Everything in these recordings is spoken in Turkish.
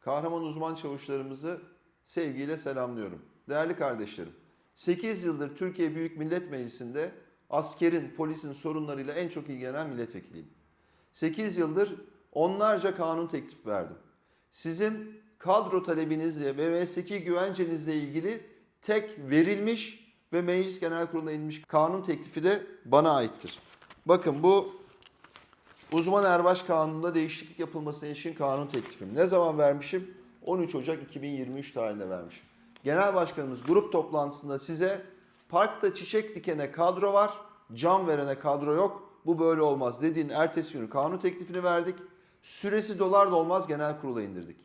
kahraman uzman çavuşlarımızı sevgiyle selamlıyorum. Değerli kardeşlerim, 8 yıldır Türkiye Büyük Millet Meclisi'nde askerin, polisin sorunlarıyla en çok ilgilenen milletvekiliyim. 8 yıldır onlarca kanun teklif verdim. Sizin kadro talebinizle ve mesleki güvencenizle ilgili tek verilmiş ve Meclis Genel Kurulu'na inmiş kanun teklifi de bana aittir. Bakın bu uzman erbaş kanununda değişiklik yapılmasına ilişkin kanun teklifim. Ne zaman vermişim? 13 Ocak 2023 tarihinde vermişim. Genel Başkanımız grup toplantısında size parkta çiçek dikene kadro var, can verene kadro yok. Bu böyle olmaz dediğin ertesi günü kanun teklifini verdik. Süresi dolar da olmaz genel kurula indirdik.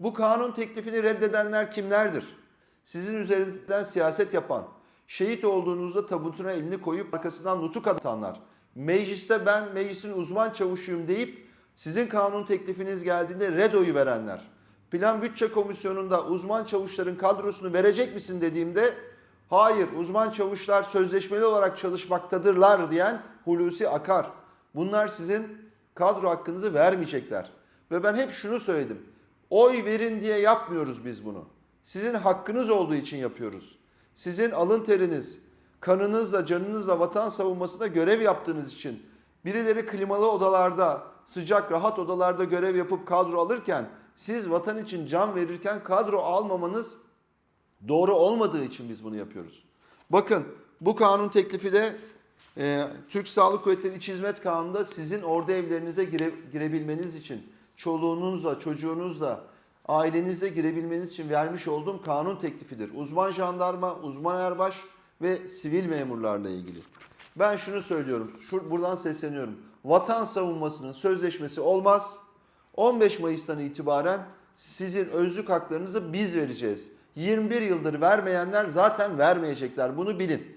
Bu kanun teklifini reddedenler kimlerdir? Sizin üzerinizden siyaset yapan, şehit olduğunuzda tabutuna elini koyup arkasından nutuk atanlar, mecliste ben meclisin uzman çavuşuyum deyip sizin kanun teklifiniz geldiğinde red oyu verenler, Plan Bütçe Komisyonu'nda uzman çavuşların kadrosunu verecek misin dediğimde hayır uzman çavuşlar sözleşmeli olarak çalışmaktadırlar diyen Hulusi Akar. Bunlar sizin kadro hakkınızı vermeyecekler. Ve ben hep şunu söyledim. Oy verin diye yapmıyoruz biz bunu. Sizin hakkınız olduğu için yapıyoruz. Sizin alın teriniz, kanınızla, canınızla vatan savunmasında görev yaptığınız için birileri klimalı odalarda, sıcak, rahat odalarda görev yapıp kadro alırken siz vatan için can verirken kadro almamanız doğru olmadığı için biz bunu yapıyoruz. Bakın bu kanun teklifi de e, Türk Sağlık Kuvvetleri İç Hizmet Kanunu'nda sizin ordu evlerinize gire, girebilmeniz için çoluğunuzla, çocuğunuzla, ailenizle girebilmeniz için vermiş olduğum kanun teklifidir. Uzman jandarma, uzman erbaş ve sivil memurlarla ilgili. Ben şunu söylüyorum, şur, buradan sesleniyorum. Vatan savunmasının sözleşmesi olmaz. 15 Mayıs'tan itibaren sizin özlük haklarınızı biz vereceğiz. 21 yıldır vermeyenler zaten vermeyecekler. Bunu bilin.